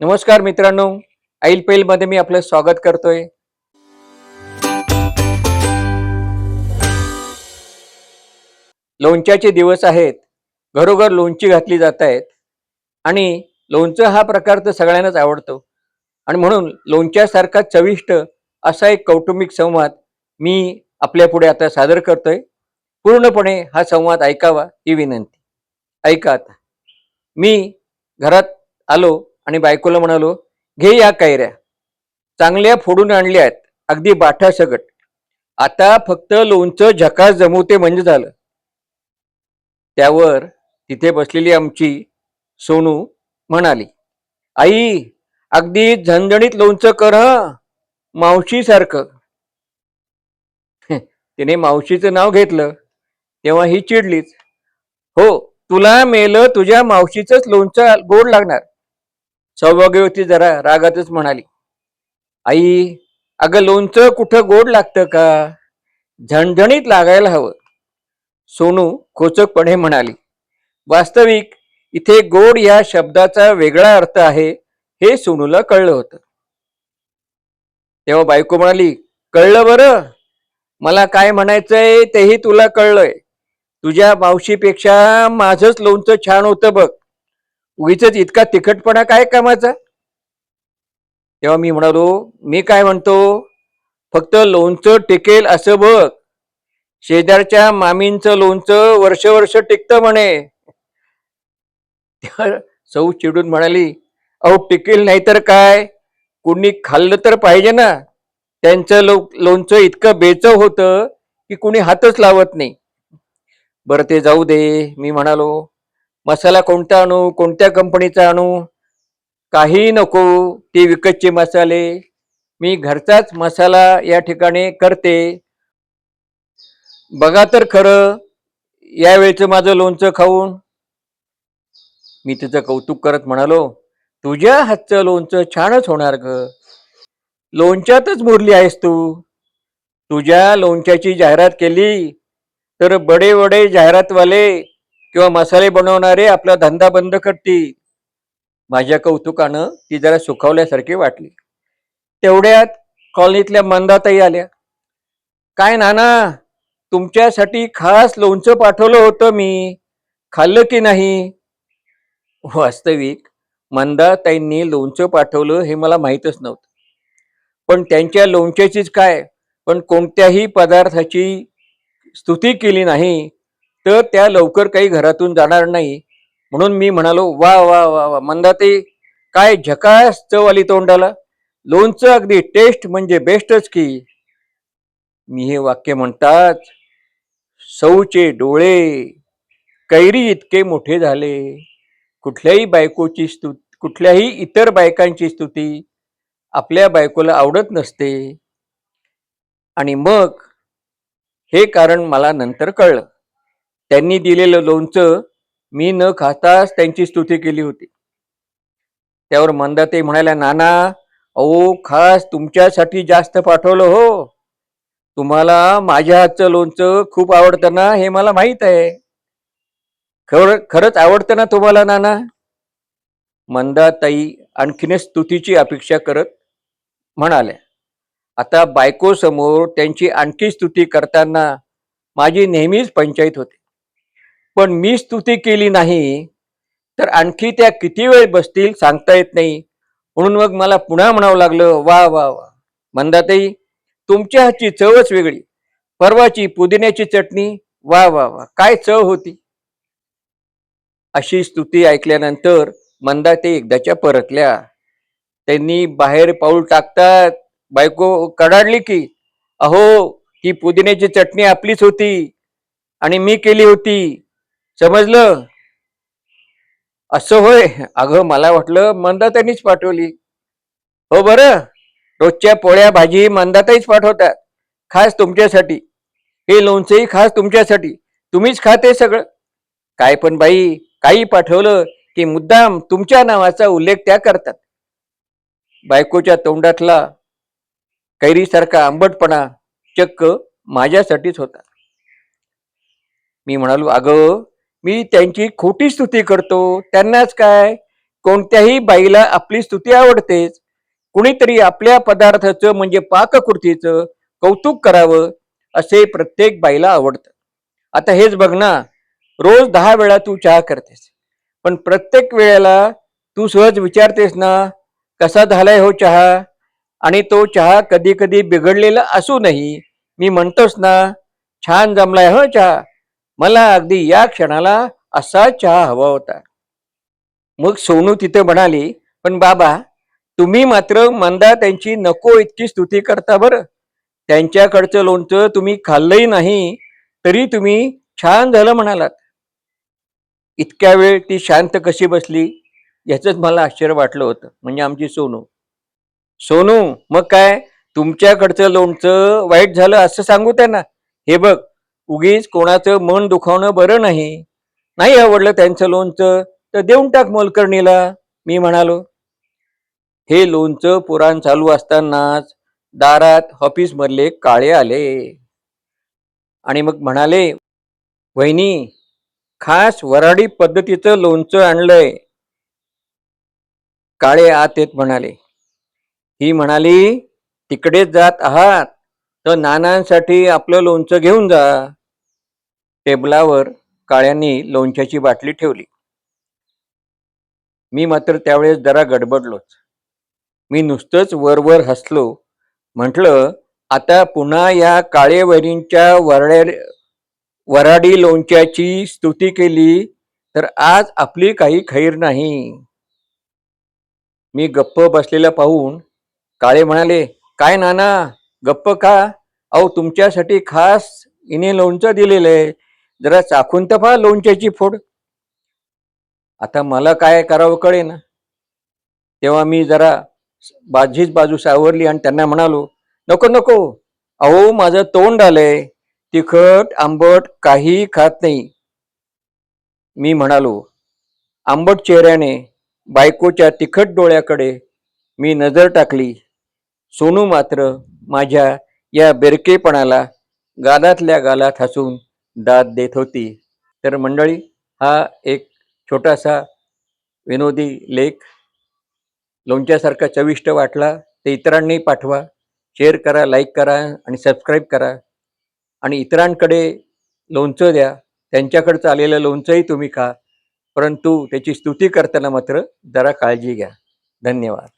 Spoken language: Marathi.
नमस्कार मित्रांनो. आईल पैलमध्ये मी आपलं स्वागत करतोय. लोणच्याचे दिवस आहेत. घरोघर लोणची घातली जात आहेत. आणि लोणचं हा प्रकार तर सगळ्यांनाच आवडतो. आणि म्हणून लोणच्यासारखा चविष्ट असा एक कौटुंबिक संवाद मी आपल्या पुढे आता सादर करतोय. पूर्णपणे हा संवाद ऐकावा ही विनंती. ऐका आता. मी घरात आलो आणि बायकोला म्हणालो घे या कैऱ्या. चांगल्या फोडून आणल्या आहेत. अगदी बाठा सगट आता फक्त लोणचं झकास जमवते म्हणजे झालं. त्यावर तिथे बसलेली आमची सोनू म्हणाली आई अगदी झणझणीत लोणचं कर हं मावशी सारखं तिने मावशीचं नाव घेतलं तेव्हा ही चिडलीच हो तुला मेलं तुझ्या मावशीचंच लोणचं गोड लागणार. सौभाग्यवती जरा रागातच म्हणाली आई अगं लोणचं कुठं गोड लागतं का? झणझणीत लागायला हवं. सोनू खोचकपणे म्हणाली वास्तविक इथे गोड या शब्दाचा वेगळा अर्थ आहे हे सोनूला कळलं होतं. तेव्हा बायको म्हणाली कळलं बरं. मला काय म्हणायचंय तेही तुला कळलंय. तुझ्या मावशीपेक्षा माझंच लोणचं छान होतं बघ. उगीच इतका तिखटपणा काय कामाचा? तेव्हा मी म्हणालो मी काय म्हणतो? फक्त लोणचं टिकेल असं बघ. शेजारच्या मामींचं लोणचं वर्ष वर्ष टिकतं म्हणे. सौ चिडून म्हणाली अहो टिकेल नाही तर काय? कुणी खाल्लं तर पाहिजे ना. त्यांचं लो लोणचं इतकं बेचव होतं की कुणी हातच लावत नाही. बरं ते जाऊ दे मी म्हणालो. मसाला कोणता आणू कोणत्या कंपनीचा आणू? काही नको ते विकतचे मसाले. मी घरचाच मसाला या ठिकाणी करते. बघा तर खरं यावेळेचं माझं लोणचं खाऊन. मी तिचं कौतुक करत म्हणालो तुझ्या हातचं लोणचं छानच होणार ग. लोणच्यातच मुरली आहेस तू. तुझ्या लोणच्याची जाहिरात केली तर बडे बडे जाहिरातवाले किंवा मसाले बनवणारे आपला धंदा बंद करतील माझ्या कौतुकानं ती जरा सुखावल्यासारखी वाटली. तेवढ्यात कॉलनीतल्या मंदाताई आल्या. काय नाना तुमच्यासाठी खास लोणचं पाठवलं होतं मी. खाल्लं की नाही? वास्तविक मंदाताईंनी लोणचं पाठवलं हे मला माहीतच नव्हतं. पण त्यांच्या लोणच्याचीच काय? पण कोणत्याही पदार्थाची स्तुती केली नाही. तर त्या लवकर काही घरातून जाणार नाही. म्हणून मी म्हणालो वा वा वा वा मंदाते काय झकास चव आली तोंडाला? लोणचं अगदी टेस्ट म्हणजे बेस्टच की. मी हे वाक्य म्हणतात सौचे डोळे कैरी इतके मोठे झाले. कुठल्याही बायकोची स्तु कुठल्याही इतर बायकांची स्तुती आपल्या बायकोला आवडत नसते. आणि मग हे कारण मला नंतर कळलं. त्यांनी दिलेलं लोणचं मी न खाताच त्यांची स्तुती केली होती. त्यावर मंदाते म्हणाल्या नाना अहो खास तुमच्यासाठी जास्त पाठवलं हो. तुम्हाला माझ्या हातचं लोणचं खूप आवडतं ना हे मला माहीत आहे. खर खरंच आवडतं ना तुम्हाला नाना? मंदाताई आणखीनच स्तुतीची अपेक्षा करत म्हणाल्या आता बायको समोर त्यांची आणखी स्तुती करताना माझी नेहमीच पंचायत होते. पण मी स्तुती केली नाही तर आणखी त्या किती वेळ बसतील सांगता येत नाही. म्हणून मग मला पुन्हा म्हणावं लागलं वा वा वा मंदाताई तुमच्या हातची चवच वेगळी. परवाची पुदिन्याची चटणी वा वा वा काय चव होती? अशी स्तुती ऐकल्यानंतर मंदाते एकदाच्या परतल्या. त्यांनी बाहेर पाऊल टाकतात. बायको कडाडली की अहो ही पुदिन्याची चटणी आपलीच होती आणि मी केली होती. समजलं? असं होय. अगं मला वाटलं मंदातानीच पाठवली. हो बरं. रोजच्या पोळ्या भाजी मंदाताईच पाठवतात. खास तुमच्यासाठी. हे लोणचंही खास तुमच्यासाठी. तुम्हीच खाते सगळं. काय पण बाई काही पाठवलं की मुद्दाम तुमच्या नावाचा उल्लेख त्या करतात. बायकोच्या तोंडातला कैरीसारखा आंबटपणा चक्क माझ्यासाठीच होता. मी म्हणालो अगं मी त्यांची खोटी स्तुती करतो. त्यांनाच काय? कोणत्याही बाईला आपली स्तुती आवडतेच. कुणीतरी आपल्या पदार्थाचं म्हणजे पाककृतीचं कौतुक करावं असे प्रत्येक बाईला आवडतं. आता हेच बघ ना रोज दहा वेळा तू चहा करतेस. पण प्रत्येक वेळेला तू सहज विचारतेस ना कसा झालाय हो चहा? आणि तो चहा कधी कधी बिघडलेला असूनही मी म्हणतोस ना छान जमलाय हो चहा. मला अगदी या क्षणाला असा चहा हवा होता. मग सोनू तिथे म्हणाली पण बाबा तुम्ही मात्र मंदा त्यांची नको इतकी स्तुती करता बरं. त्यांच्याकडचं लोणचं तुम्ही खाल्लंही नाही तरी तुम्ही छान झालं म्हणालात. इतक्या वेळ ती शांत कशी बसली याचंच मला आश्चर्य वाटलं होतं म्हणजे आमची सोनू. सोनू मग काय? तुमच्याकडचं लोणचं वाईट झालं असं सांगू त्यांना. हे बघ उगीच कोणाचं मन दुखावणं बरं नाही. नाही आवडलं त्यांचं लोणचं तर देऊन टाक मोलकर्णीला. मी म्हणालो हे लोणचं पुराण चालू असतानाच दारात ऑफिस मधले काळे आले. आणि मग म्हणाले वहिनी खास वराडी पद्धतीचं लोणचं आणलंय. काळे आत येत म्हणाले ही म्हणाली तिकडेच जात आहात तर नानांसाठी आपलं लोणचं घेऊन जा. टेबलावर काळ्यांनी लोणच्याची बाटली ठेवली. मी मात्र त्यावेळेस जरा गडबडलोच. मी नुसतंच वरवर हसलो. म्हटलं आता पुन्हा या काळे वैरींच्या वरड्या वराडी लोणच्याची स्तुती केली तर आज आपली काही खैर नाही. मी गप्प बसलेला पाहून काळे म्हणाले काय नाना गप्प का? अहो तुमच्यासाठी खास इने लोणचं दिलेलं आहे जरा चाखून तर पहा लोणच्याची फोड. आता मला काय करावं कळे ना तेव्हा मी जरा बाजीच बाजू सावरली आणि त्यांना म्हणालो नको नको. अहो माझं तोंड आलंय. तिखट आंबट काही खात नाही. मी म्हणालो आंबट चेहऱ्याने बायकोच्या तिखट डोळ्याकडे मी नजर टाकली. सोनू मात्र माझ्या या बेरकेपणाला गालातल्या गालात हसून दाद देत होती. तर मंडळी हा एक छोटासा विनोदी लेख लोणच्यासारखा चविष्ट वाटला ते इतरांनी पाठवा. शेअर करा लाईक करा आणि सबस्क्राईब करा. आणि इतरांकडे लोणचं द्या. त्यांच्याकडचं आलेलं लोणचंही तुम्ही खा. परंतु त्याची स्तुती करताना मात्र जरा काळजी घ्या. धन्यवाद.